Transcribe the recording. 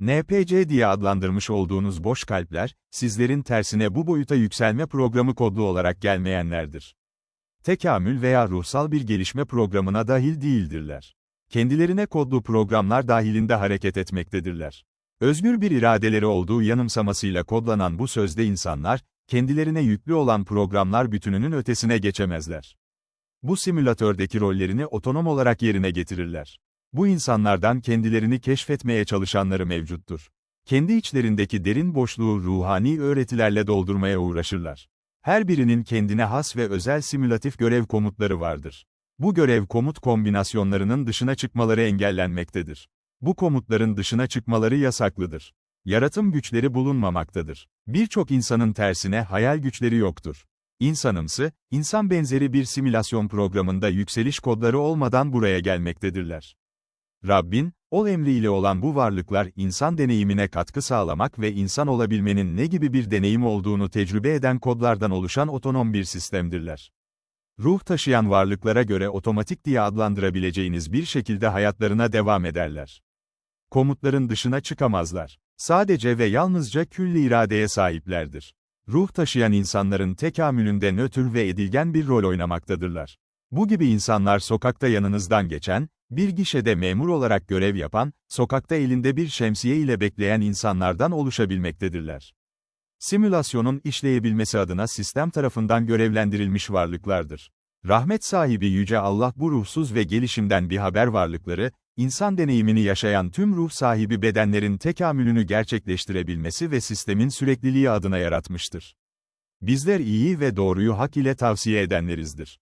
NPC diye adlandırmış olduğunuz boş kalpler, sizlerin tersine bu boyuta yükselme programı kodlu olarak gelmeyenlerdir. Tekamül veya ruhsal bir gelişme programına dahil değildirler. Kendilerine kodlu programlar dahilinde hareket etmektedirler. Özgür bir iradeleri olduğu yanımsamasıyla kodlanan bu sözde insanlar, kendilerine yüklü olan programlar bütününün ötesine geçemezler. Bu simülatördeki rollerini otonom olarak yerine getirirler. Bu insanlardan kendilerini keşfetmeye çalışanları mevcuttur. Kendi içlerindeki derin boşluğu ruhani öğretilerle doldurmaya uğraşırlar. Her birinin kendine has ve özel simülatif görev komutları vardır. Bu görev komut kombinasyonlarının dışına çıkmaları engellenmektedir. Bu komutların dışına çıkmaları yasaklıdır. Yaratım güçleri bulunmamaktadır. Birçok insanın tersine hayal güçleri yoktur. İnsanımsı, insan benzeri bir simülasyon programında yükseliş kodları olmadan buraya gelmektedirler. Rabbin, ol emriyle olan bu varlıklar insan deneyimine katkı sağlamak ve insan olabilmenin ne gibi bir deneyim olduğunu tecrübe eden kodlardan oluşan otonom bir sistemdirler. Ruh taşıyan varlıklara göre otomatik diye adlandırabileceğiniz bir şekilde hayatlarına devam ederler. Komutların dışına çıkamazlar. Sadece ve yalnızca külli iradeye sahiplerdir. Ruh taşıyan insanların tekamülünde nötr ve edilgen bir rol oynamaktadırlar. Bu gibi insanlar sokakta yanınızdan geçen, bir gişede memur olarak görev yapan, sokakta elinde bir şemsiye ile bekleyen insanlardan oluşabilmektedirler. Simülasyonun işleyebilmesi adına sistem tarafından görevlendirilmiş varlıklardır. Rahmet sahibi Yüce Allah bu ruhsuz ve gelişimden bir haber varlıkları, insan deneyimini yaşayan tüm ruh sahibi bedenlerin tekamülünü gerçekleştirebilmesi ve sistemin sürekliliği adına yaratmıştır. Bizler iyi ve doğruyu hak ile tavsiye edenlerizdir.